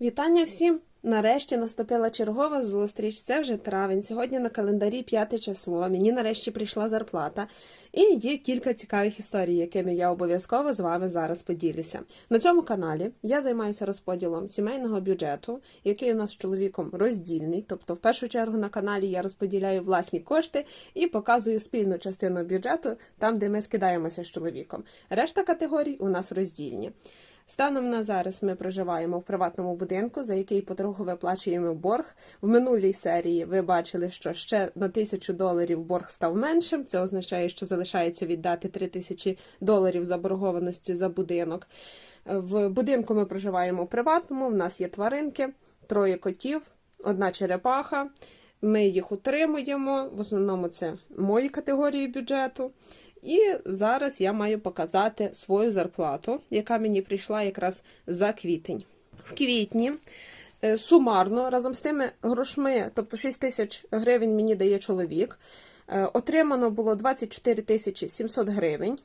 Вітання всім! Нарешті наступила чергова зустріч. Це вже травень. Сьогодні на календарі 5 число. Мені нарешті прийшла зарплата. І є кілька цікавих історій, якими я обов'язково з вами зараз поділюся. На цьому каналі я займаюся розподілом сімейного бюджету, який у нас з чоловіком роздільний. Тобто, в першу чергу на каналі я розподіляю власні кошти і показую спільну частину бюджету там, де ми скидаємося з чоловіком. Решта категорій у нас роздільні. Станом на зараз ми проживаємо в приватному будинку, за який потроху виплачуємо борг. В минулій серії ви бачили, що ще на тисячу доларів борг став меншим. Це означає, що залишається віддати 3 тисячі доларів заборгованості за будинок. В будинку ми проживаємо в приватному. В нас є тваринки, троє котів, одна черепаха. Ми їх утримуємо. В основному це мої категорії бюджету. І зараз я маю показати свою зарплату, яка мені прийшла якраз за квітень. В квітні е, сумарно разом з тими грошми, тобто 6 тисяч гривень мені дає чоловік. Отримано було 24 тисячі 700 гривень.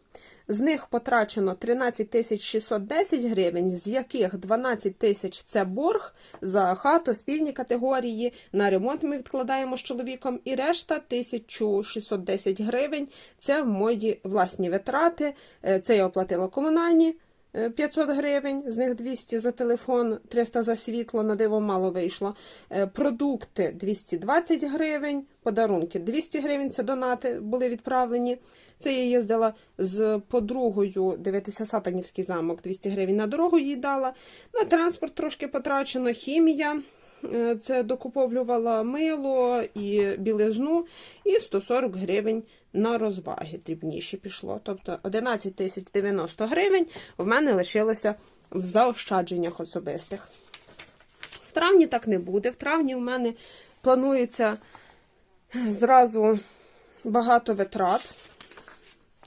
З них потрачено 13 тисяч 610 гривень, з яких 12 тисяч це борг за хату, спільні категорії. На ремонт ми відкладаємо з чоловіком, і решта 1610 гривень це мої власні витрати. Е, Це я оплатила комунальні. Е, 500 гривень, з них 200 за телефон, 300 за світло, на диво мало вийшло. Е, Продукти 220 гривень, подарунки 200 гривень, це донати були відправлені. Це я їздила з подругою дивитися Сатанівський замок, 200 гривень на дорогу їй дала. На транспорт трошки потрачено, хімія. Е, Це докуповлювала мило і білизну, і 140 гривень на розваги дрібніші пішло. Тобто 11 тисяч 90 гривень в мене лишилося в заощадженнях особистих. В травні так не буде. В травні в мене планується зразу багато витрат.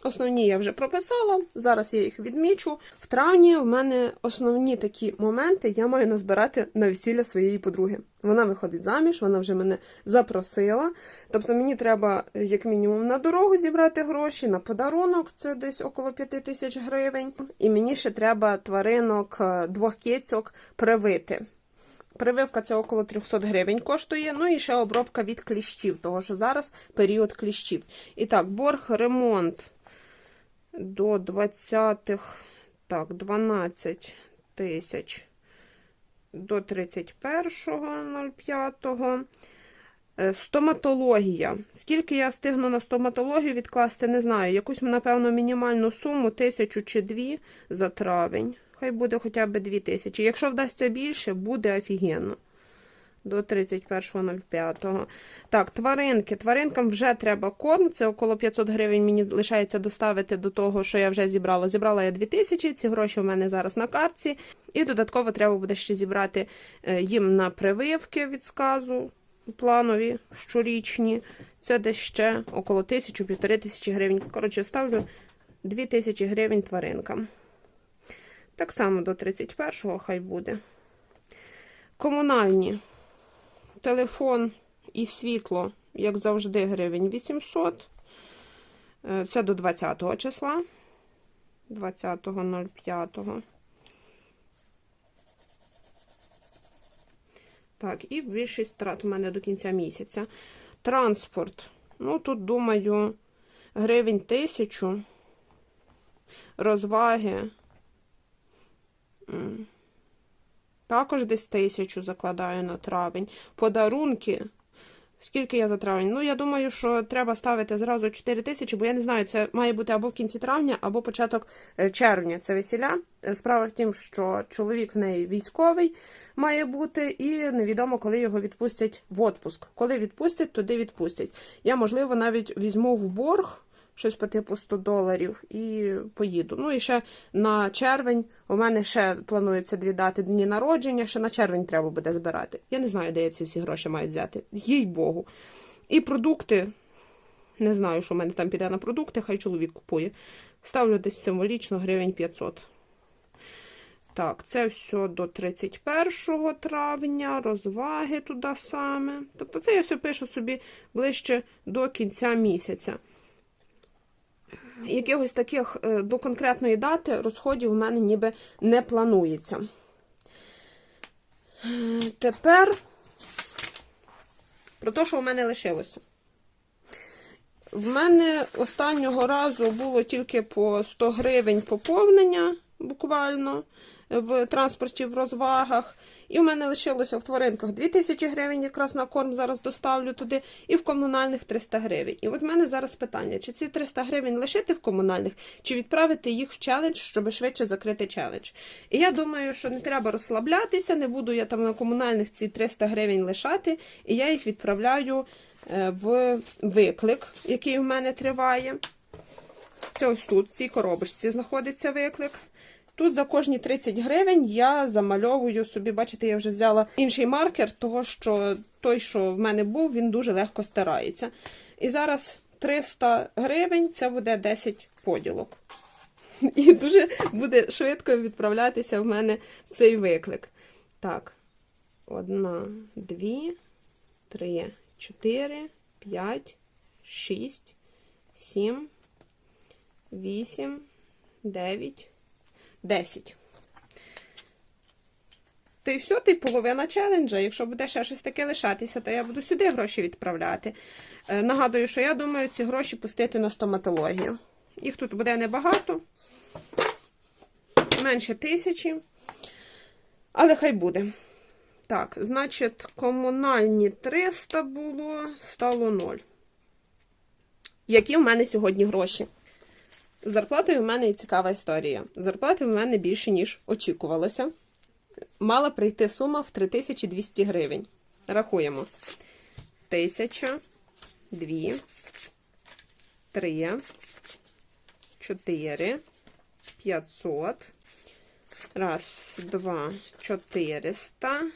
Основні я вже прописала, зараз я їх відмічу. В травні в мене основні такі моменти я маю назбирати на весілля своєї подруги. Вона виходить заміж, вона вже мене запросила. Тобто мені треба як мінімум на дорогу зібрати гроші, на подарунок це десь около 5 тисяч гривень. І мені ще треба тваринок е, двох кицьок привити. Прививка це около 300 гривень коштує. Ну і ще обробка від кліщів, того що зараз період кліщів. І так, борг, ремонт до 20-х, так, 12 тисяч до 31.05. Е, Стоматологія. Скільки я встигну на стоматологію відкласти, не знаю. Якусь, напевно, мінімальну суму, тисячу чи дві за травень. Хай буде хоча б дві тисячі. Якщо вдасться більше, буде офігенно. До 31.05. Так, тваринки. Тваринкам вже треба корм. Це около 500 гривень мені лишається доставити до того, що я вже зібрала. Зібрала я 2000, ці гроші в мене зараз на картці. І додатково треба буде ще зібрати е, їм на прививки від сказу планові щорічні. Це десь ще около 1000-1500 тисячі гривень. Коротше, ставлю 2000 гривень тваринкам. Так само до 31-го хай буде. Комунальні. Телефон і світло, як завжди, гривень 800. Е, Це до 20 числа. 20.05. Так, і більшість втрат у мене до кінця місяця. Транспорт. Ну, тут, думаю, гривень тисячу. Розваги. Також десь тисячу закладаю на травень. Подарунки. Скільки я за травень? Ну, я думаю, що треба ставити зразу 4 тисячі, бо я не знаю, це має бути або в кінці травня, або початок е, червня. Це весіля. Е, Справа в тім, що чоловік в неї військовий має бути, і невідомо, коли його відпустять в отпуск. Коли відпустять, туди відпустять. Я, можливо, навіть візьму в борг щось по типу 100 доларів і поїду. Ну і ще на червень у мене ще планується дві дати дні народження, ще на червень треба буде збирати. Я не знаю, де я ці всі гроші маю взяти. Їй Богу. І продукти. Не знаю, що в мене там піде на продукти, хай чоловік купує. Ставлю десь символічно гривень 500. Так, це все до 31 травня, розваги туди саме. Тобто це я все пишу собі ближче до кінця місяця. Якихось таких е, до конкретної дати розходів у мене ніби не планується. тепер про те, що у мене лишилося. В мене останнього разу було тільки по 100 гривень поповнення буквально в транспорті в розвагах. І в мене лишилося в тваринках 2000 гривень, якраз на корм зараз доставлю туди, і в комунальних 300 гривень. І от в мене зараз питання: чи ці 300 гривень лишити в комунальних, чи відправити їх в челендж, щоб швидше закрити челендж. І я думаю, що не треба розслаблятися, не буду я там на комунальних ці 300 гривень лишати, і я їх відправляю е, в виклик, який в мене триває. Це ось тут, в цій коробочці знаходиться виклик. Тут за кожні 30 гривень я замальовую собі, бачите, я вже взяла інший маркер, того що той, що в мене був, він дуже легко стирається. І зараз 300 гривень це буде 10 поділок. І дуже буде швидко відправлятися в мене цей виклик. Так, одна, дві, три, чотири, п'ять, шість, сім, вісім, дев'ять. 10. То і все, ти половина челенджа. Якщо буде ще щось таке лишатися, то я буду сюди гроші відправляти. Е, нагадую, що я думаю ці гроші пустити на стоматологію. Їх тут буде небагато, менше тисячі. Але хай буде. Так, значить, комунальні 300 було, стало 0. Які в мене сьогодні гроші? З зарплатою в мене і цікава історія. Зарплати в мене більше, ніж очікувалося. Мала прийти сума в 3200 гривень. Рахуємо. 1000, 2, 3, 4, 500. Раз, два, 400.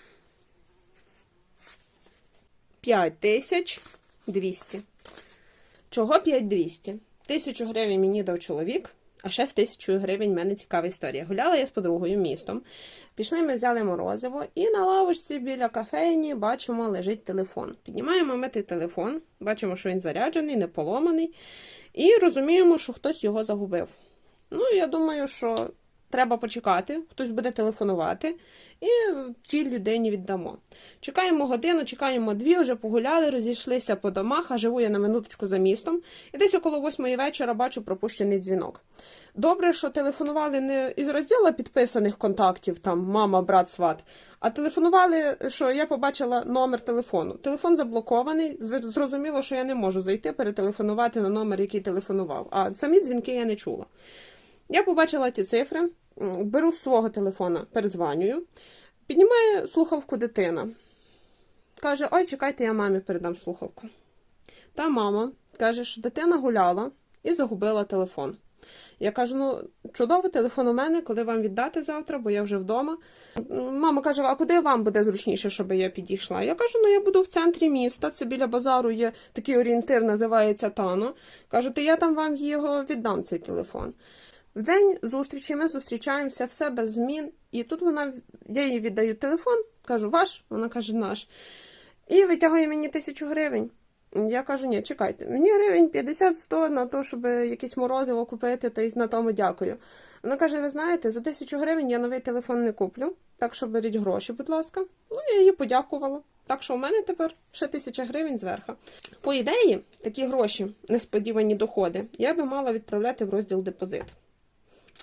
5200. Чого 5200? Тисячу гривень мені дав чоловік, а ще з тисячою гривень в мене цікава історія. Гуляла я з подругою містом. Пішли, ми взяли морозиво, і на лавочці біля кафейні бачимо, лежить телефон. Піднімаємо ми телефон, бачимо, що він заряджений, не поломаний, і розуміємо, що хтось його загубив. Ну, я думаю, що треба почекати, хтось буде телефонувати, і тій людині віддамо. Чекаємо годину, чекаємо дві, вже погуляли, розійшлися по домах, а живу я на минуточку за містом. І десь около восьмої вечора бачу пропущений дзвінок. Добре, що телефонували не із розділу підписаних контактів, там мама, брат, сват, а телефонували, що я побачила номер телефону. Телефон заблокований. Зрозуміло, що я не можу зайти, перетелефонувати на номер, який телефонував. А самі дзвінки я не чула. Я побачила ті цифри, беру з свого телефона, передзванюю, піднімає слухавку дитина. Каже: Ой, чекайте, я мамі передам слухавку. Та мама каже, що дитина гуляла і загубила телефон. Я кажу: ну, чудовий телефон у мене, коли вам віддати завтра, бо я вже вдома. Мама каже: А куди вам буде зручніше, щоб я підійшла? Я кажу, ну я буду в центрі міста, це біля базару є такий орієнтир, називається Тано. Кажу, то я там вам його віддам, цей телефон. В день зустрічі ми зустрічаємося все без змін. І тут вона я їй віддаю телефон, кажу, ваш, вона каже, наш. І витягує мені тисячу гривень. Я кажу, ні, чекайте, мені гривень 50-100 на те, щоб якесь морозиво купити, та й на тому дякую. Вона каже: ви знаєте, за тисячу гривень я новий телефон не куплю, так що беріть гроші, будь ласка. Ну, я їй подякувала. Так що у мене тепер ще тисяча гривень зверху. По ідеї, такі гроші, несподівані доходи, я би мала відправляти в розділ депозит.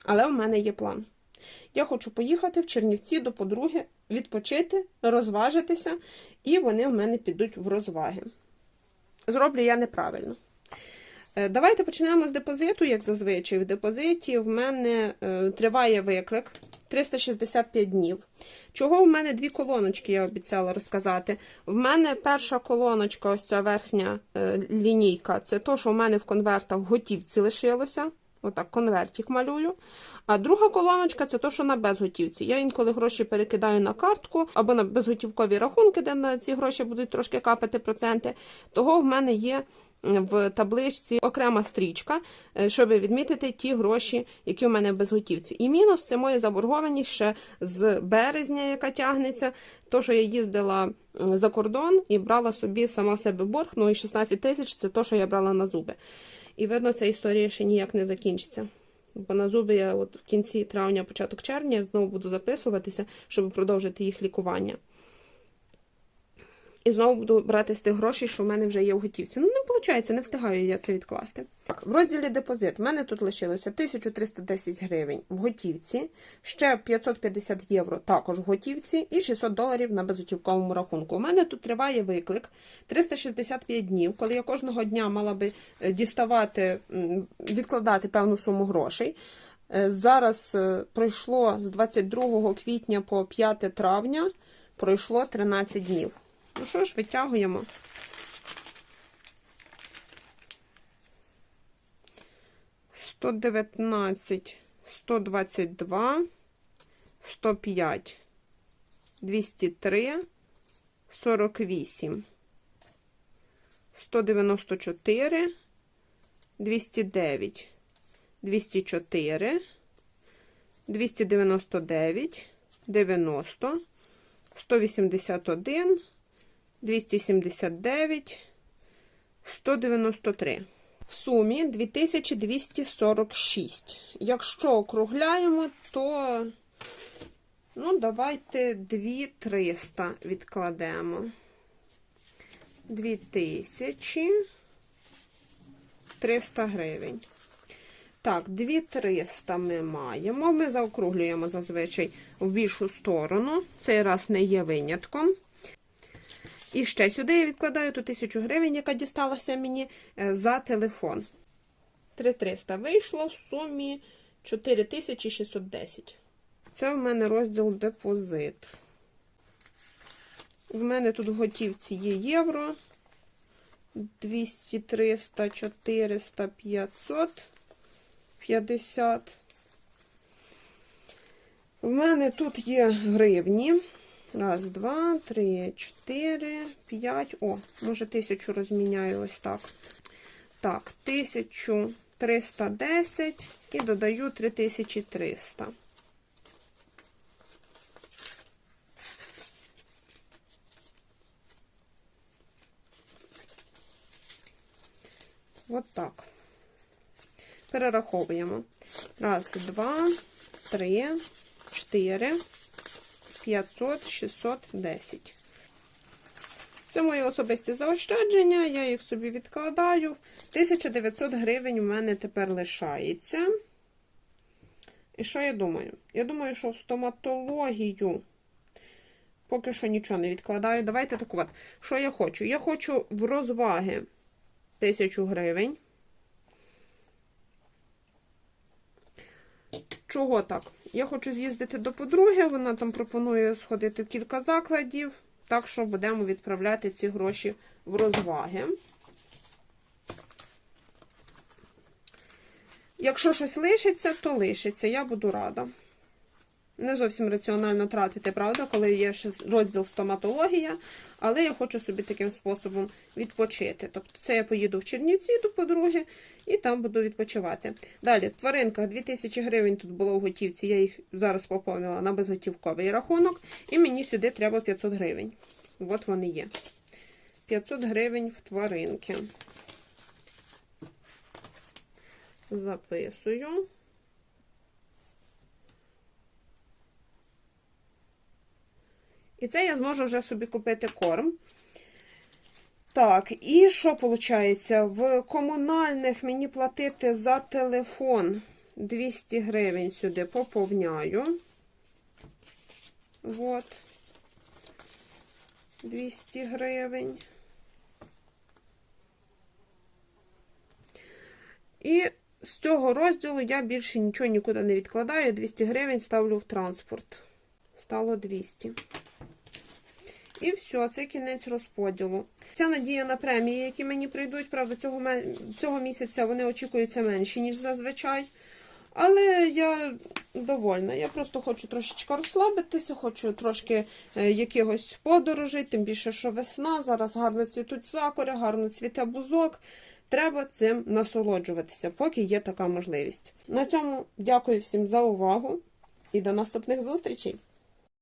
Але в мене є план. Я хочу поїхати в Чернівці до подруги, відпочити, розважитися, і вони в мене підуть в розваги. Зроблю я неправильно. Е, давайте почнемо з депозиту, як зазвичай. В депозиті в мене е, триває виклик 365 днів. Чого в мене дві колоночки, я обіцяла розказати. В мене перша колоночка, ось ця верхня е, лінійка, це то, що в мене в конвертах готівці лишилося. Отак, конвертик малюю. А друга колоночка це то, що на безготівці. Я інколи гроші перекидаю на картку або на безготівкові рахунки, де на ці гроші будуть трошки капати проценти. Того в мене є в табличці окрема стрічка, е, щоб відмітити ті гроші, які в мене в безготівці. І мінус це моя заборгованість ще з березня, яка тягнеться. То, що я їздила за кордон і брала собі сама себе борг, ну і 16 тисяч це то, що я брала на зуби. І видно, ця історія ще ніяк не закінчиться. Бо на зуби я от в кінці травня, початок червня знову буду записуватися, щоб продовжити їх лікування. І знову буду брати з тих грошей, що в мене вже є в готівці. Ну, не виходить, не встигаю я це відкласти. Так, в розділі депозит в мене тут лишилося 1310 гривень в готівці, ще 550 євро також в готівці і 600 доларів на безготівковому рахунку. У мене тут триває виклик 365 днів, коли я кожного дня мала би е, діставати, відкладати певну суму грошей. Е, Зараз е, пройшло з 22 квітня по 5 травня, пройшло 13 днів. Ну що ж, витягуємо. Сто дев'ятнадцять, сто двадцять два, сто п'ять, двісті три, сорок вісім, сто дев'яносто чотири, двісті дев'ять, двісті чотири, двісті дев'яносто дев'ять, дев'яносто, сто вісімдесят один, 279, 193. В сумі 2246. Якщо округляємо, то ну, давайте 2300 відкладемо. 2300 гривень. Так, 2300 ми маємо. Ми заокруглюємо зазвичай в більшу сторону. Цей раз не є винятком. І ще сюди я відкладаю ту тисячу гривень, яка дісталася мені е, за телефон. 3300 вийшло в сумі 4610. Це в мене розділ депозит. В мене тут готівці є євро. 200, 300, 400, 500, 50. В мене тут є гривні. Раз, два, три, чотири, п'ять. О, може, тисячу розміняю ось так. Так, 1310 і додаю 3300. От так. Перераховуємо. Раз, два, три, чотири. 500, 610. Це мої особисті заощадження, я їх собі відкладаю. 1900 гривень у мене тепер лишається. І що я думаю? Я думаю, що в стоматологію поки що нічого не відкладаю. Давайте так от. Що я хочу? Я хочу в розваги 1000 гривень. Чого так? Я хочу з'їздити до подруги, вона там пропонує сходити в кілька закладів, так що будемо відправляти ці гроші в розваги. Якщо щось лишиться, то лишиться, я буду рада. Не зовсім раціонально тратити, правда, коли є ще розділ стоматологія, але я хочу собі таким способом відпочити. Тобто це я поїду в Чернівці до подруги і там буду відпочивати. Далі, в тваринках 2000 гривень тут було в готівці, я їх зараз поповнила на безготівковий рахунок, і мені сюди треба 500 гривень. От вони є. 500 гривень в тваринки. Записую. І це я зможу вже собі купити корм. Так, і що виходить? В комунальних мені платити за телефон 200 гривень сюди поповняю. От. 200 гривень. І з цього розділу я більше нічого нікуди не відкладаю. 200 гривень ставлю в транспорт. Стало 200. І все, це кінець розподілу. Ця надія на премії, які мені прийдуть, правда, цього, цього місяця вони очікуються менші, ніж зазвичай. Але я довольна. Я просто хочу трошечки розслабитися, хочу трошки е, якихось подорожей, тим більше, що весна, зараз гарно цвітуть закори, гарно цвіте бузок. Треба цим насолоджуватися, поки є така можливість. На цьому дякую всім за увагу і до наступних зустрічей!